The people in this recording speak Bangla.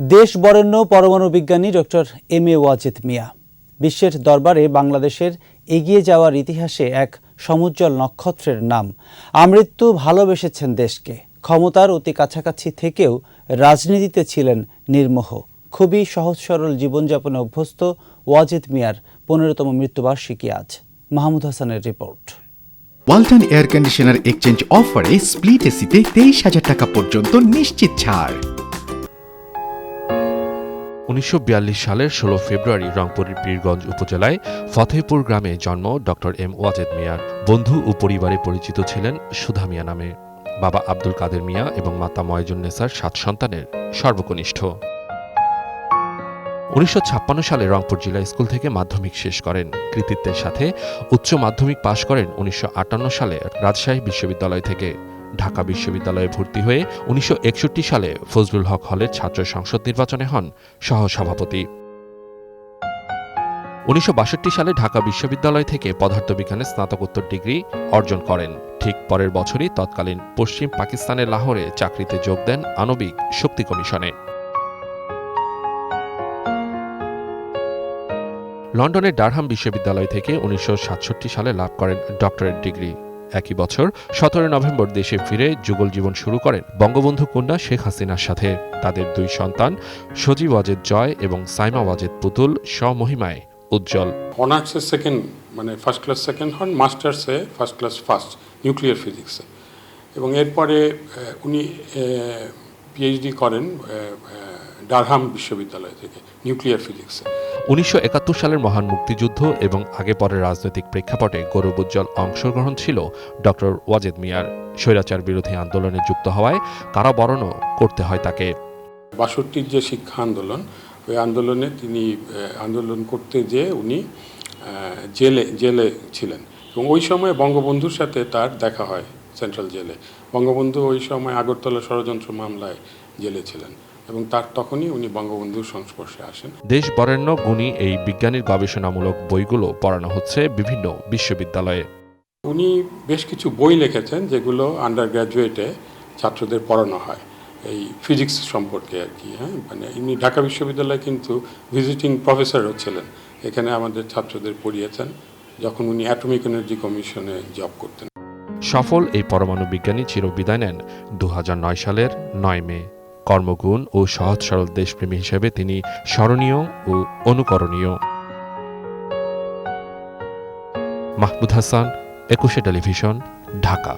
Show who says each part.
Speaker 1: দেশ বরেণ্য পরমাণু বিজ্ঞানী doctor M A Wazed Miah. বিশ্বের দরবারে বাংলাদেশের এগিয়ে যাওয়ার ইতিহাসে এক সমুজ্জ্বল নক্ষত্রের নাম। আমৃত্যু ভালোবেসেছেন দেশকে। ক্ষমতার অতি কাছাকাছি থেকেও রাজনীতিতে ছিলেন নির্মোহ। খুবই সহজ সরল জীবনযাপনে অভ্যস্ত ওয়াজিদ মিয়ার পনেরোতম মৃত্যুবার্ষিকী আজ। মাহমুদ হাসানের report.
Speaker 2: Walton air conditioner exchange অফারে স্প্লিট এসিতে তেইশ হাজার টাকা পর্যন্ত নিশ্চিত ছাড়।
Speaker 3: উনিশশো বিয়াল্লিশ সালের ষোলো ফেব্রুয়ারি রংপুরের পীরগঞ্জ উপজেলায় ফতেহপুর গ্রামে জন্ম ডক্টর এম ওয়াজেদ মিয়ার বন্ধু ও পরিবারে পরিচিত ছিলেন সুধা মিয়া নামে। বাবা আব্দুল কাদের মিয়া এবং মাতা ময়জুন্নেসার সাত সন্তানের সর্বকনিষ্ঠ। উনিশশো ছাপ্পান্ন সালে রংপুর জেলা স্কুল থেকে মাধ্যমিক শেষ করেন। কৃতিত্বের সাথে উচ্চ মাধ্যমিক পাশ করেন উনিশশো আটান্ন সালে রাজশাহী বিশ্ববিদ্যালয় থেকে। ঢাকা বিশ্ববিদ্যালয়ে ভর্তি হয়ে উনিশশো একষট্টি সালে ফজলুল হক হলের ছাত্র সংসদ নির্বাচনে হন সহসভাপতি। উনিশশো সালে ঢাকা বিশ্ববিদ্যালয় থেকে পদার্থবিজ্ঞানে স্নাতকোত্তর ডিগ্রি অর্জন করেন। ঠিক পরের বছরই তৎকালীন পশ্চিম পাকিস্তানের লাহোরে চাকরিতে যোগ দেন আণবিক শক্তি কমিশনে। লন্ডনের ডারহাম বিশ্ববিদ্যালয় থেকে উনিশশো সাতষট্টি সালে লাভ করেন ডক্টরেট ডিগ্রি। একই বছর সতেরো নভেম্বর দেশে ফিরে যুগল জীবন শুরু করেন বঙ্গবন্ধু কন্যা শেখ হাসিনার সাথে। তাদের দুই সন্তান, সজীব ওয়াজেদ জয় এবং সাইমা ওয়াজেদ পুতুল, স্বমহিমায় উজ্জ্বল।
Speaker 4: অনার্সে সেকেন্ড মানে ফার্স্ট ক্লাস সেকেন্ড হন মাস্টার্সে ফার্স্ট ক্লাস ফার্স্ট নিউক্লিয়ার ফিজিক্সে এবং এরপরে উনি পিএইচডি করেন ডারহাম বিশ্ববিদ্যালয় থেকে নিউক্লিয়ার ফিজিক্সে।
Speaker 3: উনিশশো একাত্তর সালের মহান মুক্তিযুদ্ধ এবং আগে পরের রাজনৈতিক প্রেক্ষাপটে গৌরবোজ্জ্বল অংশগ্রহণ ছিল ডক্টর ওয়াজেদ মিয়ার। স্বৈরাচার বিরোধী আন্দোলনে যুক্ত হওয়ায় কারাবরণও করতে হয় তাকে।
Speaker 4: বাষট্টির যে শিক্ষা আন্দোলন ওই আন্দোলনে তিনি আন্দোলন করতে যেয়ে উনি জেলে জেলে ছিলেন। এবং ওই সময় বঙ্গবন্ধুর সাথে তার দেখা হয় সেন্ট্রাল জেলে। বঙ্গবন্ধু ওই সময় আগরতলা ষড়যন্ত্র মামলায় জেলে ছিলেন। এবং তার তখনই উনি বঙ্গবন্ধুর সংস্পর্শে আসেন।
Speaker 3: দেশ বরেণ্য গুণী এই বিজ্ঞানীর গবেষণামূলক বইগুলো পড়ানো হচ্ছে বিভিন্ন বিশ্ববিদ্যালয়ে।
Speaker 4: উনি বেশ কিছু বই লিখেছেন যেগুলো আন্ডার গ্র্যাজুয়েটে ছাত্রদের পড়ানো হয়। এই ফিজিক্স সম্পর্কে আর কি হ্যাঁ? মানে ইনি ঢাকা বিশ্ববিদ্যালয়ে কিন্তু ভিজিটিং প্রফেসরও ছিলেন। এখানে আমাদের ছাত্রদের পড়িয়েছেন যখন উনি অ্যাটমিক এনার্জি কমিশনে জব করতেন।
Speaker 3: সফল এই পরমাণু বিজ্ঞানী চিরবিদায় নেন দু হাজার নয় সালের নয় মে। কর্মগুণ ও সহজ সরল দেশপ্রেমী হিসেবে তিনি স্মরণীয় ও অনুকরণীয়। মাহমুদ হাসান, একুশে টেলিভিশন, ঢাকা।